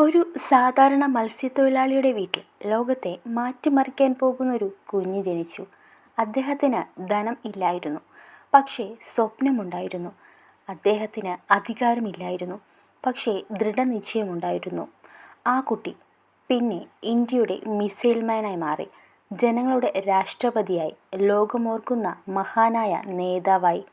ഒരു സാധാരണ മത്സ്യത്തൊഴിലാളിയുടെ വീട്ടിൽ ലോകത്തെ മാറ്റിമറിക്കാൻ പോകുന്ന ഒരു കുഞ്ഞ് ജനിച്ചു. അദ്ദേഹത്തിന് ധനം ഇല്ലായിരുന്നു. പക്ഷേ സ്വപ്നമുണ്ടായിരുന്നു. അദ്ദേഹത്തിന് അധികാരമില്ലായിരുന്നു. പക്ഷേ ദൃഢനിശ്ചയമുണ്ടായിരുന്നു. ആ കുട്ടി പിന്നെ ഇന്ത്യയുടെ മിസൈൽ മാനായി മാറി. ജനങ്ങളുടെ രാഷ്ട്രപതിയായി. ലോകമോർക്കുന്ന മഹാനായ നേതാവായി.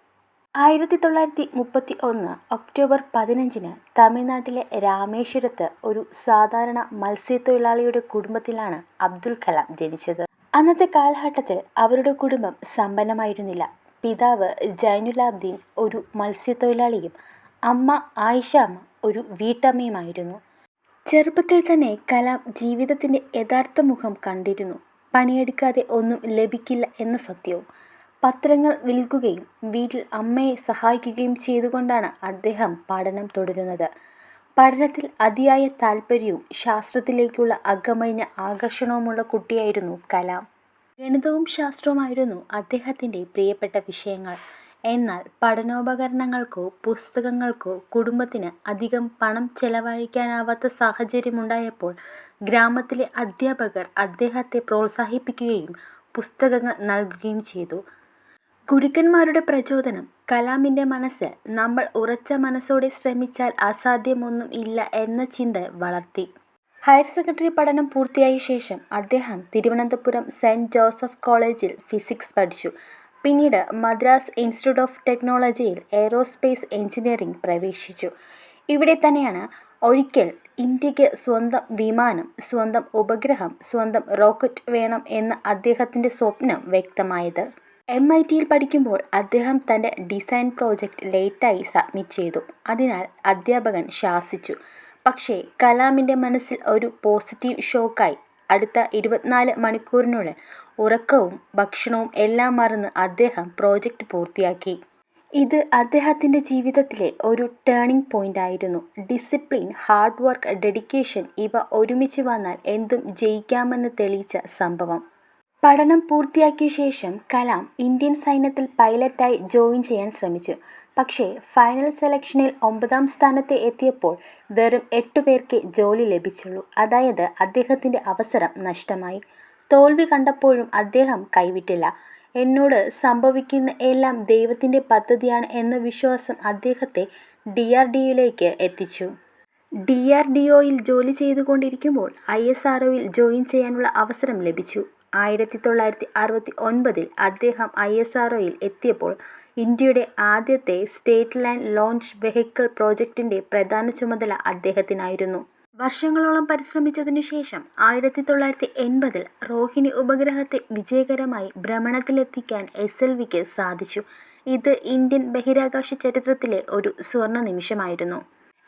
ആയിരത്തി തൊള്ളായിരത്തി മുപ്പത്തി ഒന്ന് ഒക്ടോബർ പതിനഞ്ചിന് തമിഴ്നാട്ടിലെ രാമേശ്വരത്ത് ഒരു സാധാരണ മത്സ്യത്തൊഴിലാളിയുടെ കുടുംബത്തിലാണ് അബ്ദുൽ കലാം ജനിച്ചത്. അന്നത്തെ കാലഘട്ടത്തിൽ അവരുടെ കുടുംബം സമ്പന്നമായിരുന്നില്ല. പിതാവ് ജൈനുലാബ്ദീൻ ഒരു മത്സ്യത്തൊഴിലാളിയും അമ്മ ആയിഷാമ്മ ഒരു വീട്ടമ്മയുമായിരുന്നു. ചെറുപ്പത്തിൽ തന്നെ കലാം ജീവിതത്തിന്റെ യഥാർത്ഥ മുഖം കണ്ടിരുന്നു. പണിയെടുക്കാതെ ഒന്നും ലഭിക്കില്ല എന്ന സത്യവും. പത്രങ്ങൾ വിൽക്കുകയും വീട്ടിൽ അമ്മയെ സഹായിക്കുകയും ചെയ്തുകൊണ്ടാണ് അദ്ദേഹം പഠനം തുടരുന്നത്. പഠനത്തിൽ അതിയായ താല്പര്യവും ശാസ്ത്രത്തിലേക്കുള്ള അകമഴിഞ്ഞ ആകർഷണവുമുള്ള കുട്ടിയായിരുന്നു കലാം. ഗണിതവും ശാസ്ത്രവുമായിരുന്നു അദ്ദേഹത്തിന്റെ പ്രിയപ്പെട്ട വിഷയങ്ങൾ. എന്നാൽ പഠനോപകരണങ്ങൾക്കോ പുസ്തകങ്ങൾക്കോ കുടുംബത്തിന് അധികം പണം ചെലവഴിക്കാനാവാത്ത സാഹചര്യമുണ്ടായപ്പോൾ ഗ്രാമത്തിലെ അധ്യാപകർ അദ്ദേഹത്തെ പ്രോത്സാഹിപ്പിക്കുകയും പുസ്തകങ്ങൾ നൽകുകയും ചെയ്തു. ഗുരുക്കന്മാരുടെ പ്രചോദനം കലാമിന്റെ മനസ്സ് നമ്മൾ ഉറച്ച മനസ്സോടെ ശ്രമിച്ചാൽ അസാധ്യമൊന്നും ഇല്ല എന്ന ചിന്ത വളർത്തി. ഹയർ സെക്കൻഡറി പഠനം പൂർത്തിയായ ശേഷം അദ്ദേഹം തിരുവനന്തപുരം സെന്റ് ജോസഫ് കോളേജിൽ ഫിസിക്സ് പഠിച്ചു. പിന്നീട് മദ്രാസ് ഇൻസ്റ്റിറ്റ്യൂട്ട് ഓഫ് ടെക്നോളജിയിൽ എയ്റോസ്പേസ് എഞ്ചിനീയറിംഗ് പ്രവേശിച്ചു. ഇവിടെ തന്നെയാണ് ഒരിക്കൽ ഇന്ത്യയ്ക്ക് സ്വന്തം വിമാനം, സ്വന്തം ഉപഗ്രഹം, സ്വന്തം റോക്കറ്റ് വേണം എന്ന അദ്ദേഹത്തിന്റെ സ്വപ്നം വ്യക്തമായത്. എംഐടിയിൽ പഠിക്കുമ്പോൾ അദ്ദേഹം തന്റെ ഡിസൈൻ പ്രോജക്റ്റ് ലേറ്റായി സബ്മിറ്റ് ചെയ്തു. അതിനാൽ അധ്യാപകൻ ശാസിച്ചു. പക്ഷേ കലാമിന്റെ മനസ്സിൽ ഒരു പോസിറ്റീവ് ഷോക്കായി. അടുത്ത ഇരുപത്തിനാല് മണിക്കൂറിനുള്ളിൽ ഉറക്കവും ഭക്ഷണവും എല്ലാം മറന്ന് അദ്ദേഹം പ്രോജക്റ്റ് പൂർത്തിയാക്കി. ഇത് അദ്ദേഹത്തിന്റെ ജീവിതത്തിലെ ഒരു ടേണിംഗ് പോയിന്റ് ആയിരുന്നു ഡിസിപ്ലിൻ, ഹാർഡ് വർക്ക്, ഡെഡിക്കേഷൻ ഇവ ഒരുമിച്ച് വന്നാൽ എന്തും ജയിക്കാമെന്ന് തെളിയിച്ച സംഭവം. പഠനം പൂർത്തിയാക്കിയ ശേഷം കലാം ഇന്ത്യൻ സൈന്യത്തിൽ പൈലറ്റായി ജോയിൻ ചെയ്യാൻ ശ്രമിച്ചു. പക്ഷേ ഫൈനൽ സെലക്ഷനിൽ ഒമ്പതാം സ്ഥാനത്ത് എത്തിയപ്പോൾ വെറും എട്ട് പേർക്ക് ജോലി ലഭിച്ചുള്ളൂ. അതായത് അദ്ദേഹത്തിന്റെ അവസരം നഷ്ടമായി. തോൽവി കണ്ടപ്പോഴും അദ്ദേഹം കൈവിട്ടില്ല. എന്നോട് സംഭവിക്കുന്ന എല്ലാം ദൈവത്തിന്റെ പദ്ധതിയാണ് എന്ന വിശ്വാസം അദ്ദേഹത്തെ ഡി ആർ ഡി യുയിലേക്ക് എത്തിച്ചു. ഡി ആർ ഡി ഒയിൽ ജോലി ചെയ്തുകൊണ്ടിരിക്കുമ്പോൾ ഐ എസ് ഐഎസ്ആർഒയിൽ ജോയിൻ ചെയ്യാനുള്ള അവസരം ലഭിച്ചു. ആയിരത്തി തൊള്ളായിരത്തി അറുപത്തി ഒൻപതിൽ അദ്ദേഹം ഐ എസ് ആർ ഒയിൽ എത്തിയപ്പോൾ ഇന്ത്യയുടെ ആദ്യത്തെ സ്റ്റേറ്റ് ലാൻഡ് ലോഞ്ച് വെഹിക്കിൾ പ്രോജക്റ്റിന്റെ പ്രധാന ചുമതല അദ്ദേഹത്തിനായിരുന്നു. വർഷങ്ങളോളം പരിശ്രമിച്ചതിനു ശേഷം ആയിരത്തി തൊള്ളായിരത്തി എൺപതിൽ റോഹിണി ഉപഗ്രഹത്തെ വിജയകരമായി ഭ്രമണത്തിലെത്തിക്കാൻ എസ് എൽ വിക്ക് സാധിച്ചു. ഇത് ഇന്ത്യൻ ബഹിരാകാശ ചരിത്രത്തിലെ ഒരു സ്വർണ നിമിഷമായിരുന്നു.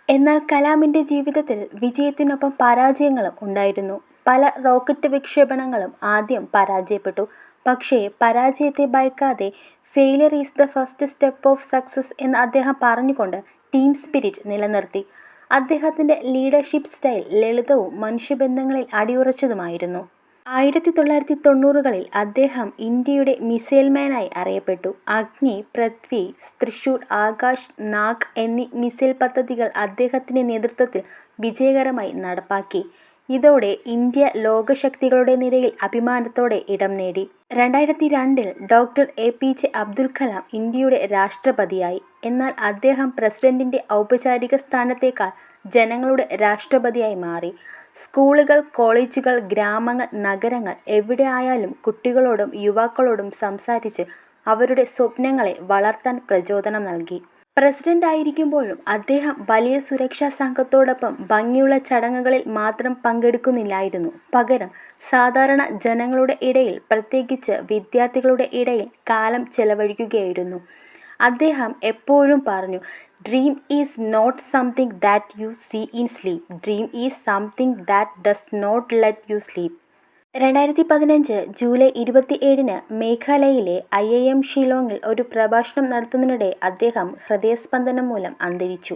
എന്നാൽ കലാമിന്റെ ജീവിതത്തിൽ വിജയത്തിനൊപ്പം പരാജയങ്ങളും ഉണ്ടായിരുന്നു. പല റോക്കറ്റ് വിക്ഷേപണങ്ങളും ആദ്യം പരാജയപ്പെട്ടു. പക്ഷേ പരാജയത്തെ ഭയക്കാതെ failure is the first step of success എന്ന് അദ്ദേഹം പറഞ്ഞുകൊണ്ട് ടീം സ്പിരിറ്റ് നിലനിർത്തി. അദ്ദേഹത്തിന്റെ ലീഡർഷിപ്പ് സ്റ്റൈൽ ലളിതവും മനുഷ്യബന്ധങ്ങളിൽ അടിയുറച്ചതുമായിരുന്നു. ആയിരത്തി തൊള്ളായിരത്തി തൊണ്ണൂറുകളിൽ അദ്ദേഹം ഇന്ത്യയുടെ മിസൈൽ മാനായി അറിയപ്പെട്ടു. അഗ്നി, പൃഥ്വി, തൃശൂർ ആകാശ്, നാഗ് എന്നീ മിസൈൽ പദ്ധതികൾ അദ്ദേഹത്തിന്റെ നേതൃത്വത്തിൽ വിജയകരമായി നടപ്പാക്കി. ഇതോടെ ഇന്ത്യ ലോകശക്തികളുടെ നിരയിൽ അഭിമാനത്തോടെ ഇടം നേടി. രണ്ടായിരത്തി രണ്ടിൽ doctor A P J Abdul Kalam ഇന്ത്യയുടെ രാഷ്ട്രപതിയായി. എന്നാൽ അദ്ദേഹം പ്രസിഡന്റിന്റെ ഔപചാരിക സ്ഥാനത്തേക്കാൾ ജനങ്ങളുടെ രാഷ്ട്രപതിയായി മാറി. സ്കൂളുകൾ, കോളേജുകൾ, ഗ്രാമങ്ങൾ, നഗരങ്ങൾ എവിടെ ആയാലും കുട്ടികളോടും യുവാക്കളോടും സംസാരിച്ച് അവരുടെ സ്വപ്നങ്ങളെ വളർത്താൻ പ്രചോദനം നൽകി. പ്രസിഡന്റായിരിക്കുമ്പോഴും അദ്ദേഹം വലിയ സുരക്ഷാ സംഘത്തോടൊപ്പം ഭംഗിയുള്ള ചടങ്ങുകളിൽ മാത്രം പങ്കെടുക്കുന്നില്ലായിരുന്നു. പകരം സാധാരണ ജനങ്ങളുടെ ഇടയിൽ പ്രത്യേകിച്ച് വിദ്യാർത്ഥികളുടെ ഇടയിൽ കാലം ചെലവഴിക്കുകയായിരുന്നു. അദ്ദേഹം എപ്പോഴും പറഞ്ഞു dream is not something that you see in sleep. Dream is something that does not let you sleep. രണ്ടായിരത്തി പതിനഞ്ച് ജൂലൈ ഇരുപത്തിഏഴിന് മേഘാലയയിലെ ഐ ഐ എം ഷിലോങ്ങിൽ ഒരു പ്രഭാഷണം നടത്തുന്നതിനിടെ അദ്ദേഹം ഹൃദയസ്പന്ദനം മൂലം അന്തരിച്ചു.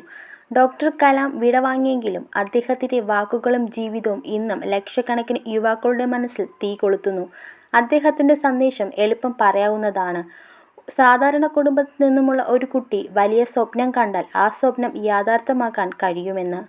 ഡോക്ടർ കലാം വിടവാങ്ങിയെങ്കിലും അദ്ദേഹത്തിന്റെ വാക്കുകളും ജീവിതവും ഇന്നും ലക്ഷക്കണക്കിന് യുവാക്കളുടെ മനസ്സിൽ തീ കൊളുത്തുന്നു. അദ്ദേഹത്തിന്റെ സന്ദേശം എളുപ്പം പറയാവുന്നതാണ്. സാധാരണ കുടുംബത്തിൽ നിന്നുമുള്ള ഒരു കുട്ടി വലിയ സ്വപ്നം കണ്ടാൽ ആ സ്വപ്നം യാഥാർത്ഥ്യമാക്കാൻ കഴിയുമെന്ന്.